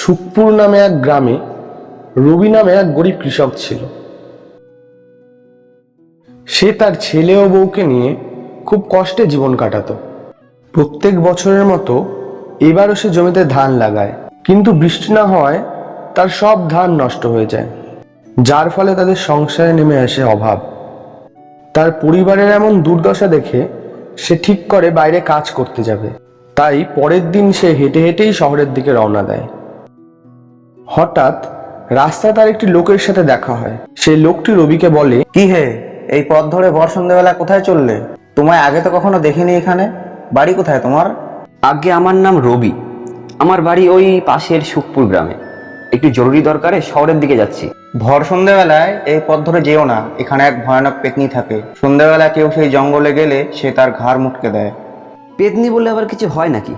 সুখপুর নামে এক গ্রামে রবি নামে এক গরিব কৃষক ছিল। সে তার ছেলে ও বউকে নিয়ে খুব কষ্টে জীবন কাটাত। প্রত্যেক বছরের মতো এবারও সে জমিতে ধান লাগায়। কিন্তু বৃষ্টি না হওয়ায় তার সব ধান নষ্ট হয়ে যায়। যার ফলে তাদের সংসারে নেমে আসে অভাব। তার পরিবারের এমন দুর্দশা দেখে সে ঠিক করে বাইরে কাজ করতে যাবে। তাই পরের দিন সে হেঁটে হেঁটেই শহরের দিকে রওনা দেয়। হঠাৎ রাস্তায় তার একটি লোকের সাথে দেখা হয়। সেই লোকটি রবিকে বলে কি হে এই পথ ধরে ভর সন্ধ্যেবেলা কোথায় চললে? তোমায় আগে তো কখনো দেখিনি এখানে। বাড়ি কোথায় তোমার? আগে আমার নাম রবি। আমার বাড়ি ওই পাশের সুখপুর গ্রামে। একটু জরুরি দরকারে শহরের দিকে যাচ্ছি। ভর সন্ধ্যেবেলায় এই পথ ধরে যেও না। এখানে এক ভয়ানক পেতনি থাকে। সন্ধ্যেবেলা কেউ সেই জঙ্গলে গেলে সে তার ঘাড় মুটকে দেয়। পেতনি বললে আবার কিছু হয় নাকি?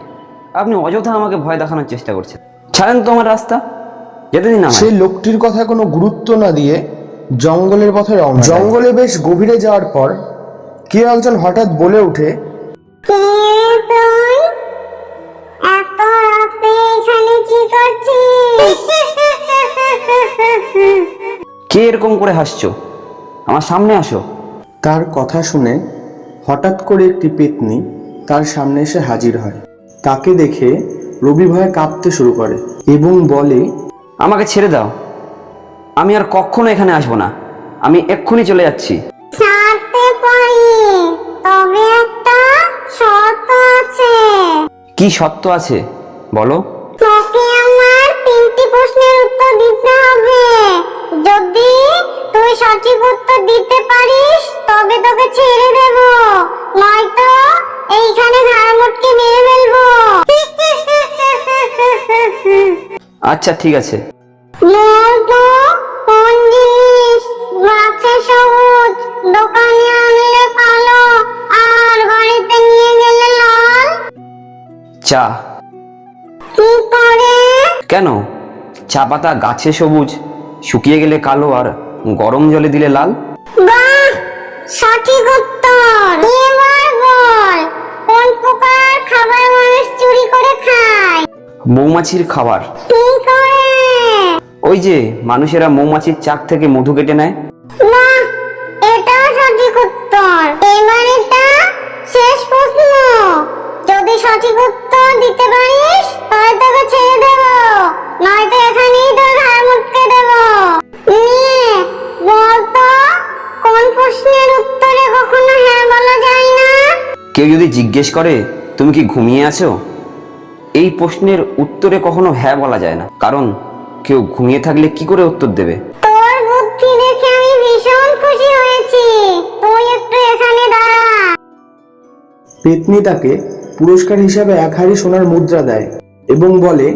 আপনি অযথা আমাকে ভয় দেখানোর চেষ্টা করছেন। ছাড়েন তো আমার রাস্তা। যেতে দিন সেই লোকটির কথা কোনো গুরুত্ব না দিয়ে জঙ্গলের পথে রওনা জঙ্গলে বেশ গভীরে যাওয়ার পর কেউ একজন হঠাৎ বলে করছিস? কে এরকম করে হাসছো? আমার সামনে আসো। তার কথা শুনে হঠাৎ করে একটি পেতনি তার সামনে এসে হাজির হয়। তাকে দেখে রবি ভয়ে কাঁপতে শুরু করে এবং বলে আমাকে ছেড়ে দাও। আমি আর কখনো এখানে আসব না। আমি এক্ষুনি চলে যাচ্ছি। ছাড়তে পারি। তবে একটা শর্ত আছে। কি সত্য আছে? বলো। তোকে আমার তিনটি প্রশ্নের উত্তর দিতে হবে। যদি তুই সঠিক উত্তর দিতে পারিস তবে তোকে ছেড়ে দেব। নয়তো এইখানে ঘাড় মুটকে মেরে ফেলব। আচ্ছা ঠিক আছে। বলতো কোন জিনিস সবুজ দোকানে আনলে কালো আর বাড়িতে নিয়ে গেলে লাল। চা। কি করে? কেন? চা পাতা গাছে সবুজ শুকিয়ে গেলে কালো আর গরম জলে দিলে লাল? বাহ! সঠিক উত্তর। এবার বল কোন প্রকার খাবার মানুষ চুরি করে খায়? মৌমাছির খাবার। ওই যে মানুষেরা মৌমাছির চাক থেকে মধু কেটে নেয়। বাহ এটাও সঠিক উত্তর। এবার এটা শেষ প্রশ্ন। যদি সঠিক উত্তর দিতে পারিস তবে তোকে ছেড়ে দেব। নয়তো এখানেই তোর ঘাড় মুটকে দেব। নিয়ে বলতো কোন প্রশ্নের উত্তরে কখনো হ্যাঁ বলা যায় না? কেউ যদি জিজ্ঞেস করে তুমি কি ঘুমিয়ে আছো? এই প্রশ্নের উত্তরে কখনো হ্যাঁ বলা যায় না। কারণ কেউ ঘুমিয়ে থাকলে কি করে উত্তর দেবে? তোর বুদ্ধি দেখে আমি ভীষণ খুশি হয়েছি। তুই একটু এখানে দাঁড়া। পেতনি তাকে পুরস্কার হিসাবে এক হাড়ি সোনার মুদ্রা দেয় এবং বলে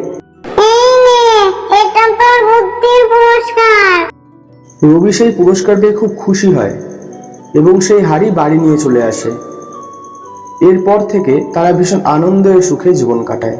এই নে এটা তোর বুদ্ধির পুরস্কার। রবি সেই পুরস্কার পেয়ে খুব খুশি হয় এবং সেই হাড়ি বাড়ি নিয়ে চলে আসে। এরপর থেকে তারা ভীষণ আনন্দ ও সুখে জীবন কাটায়।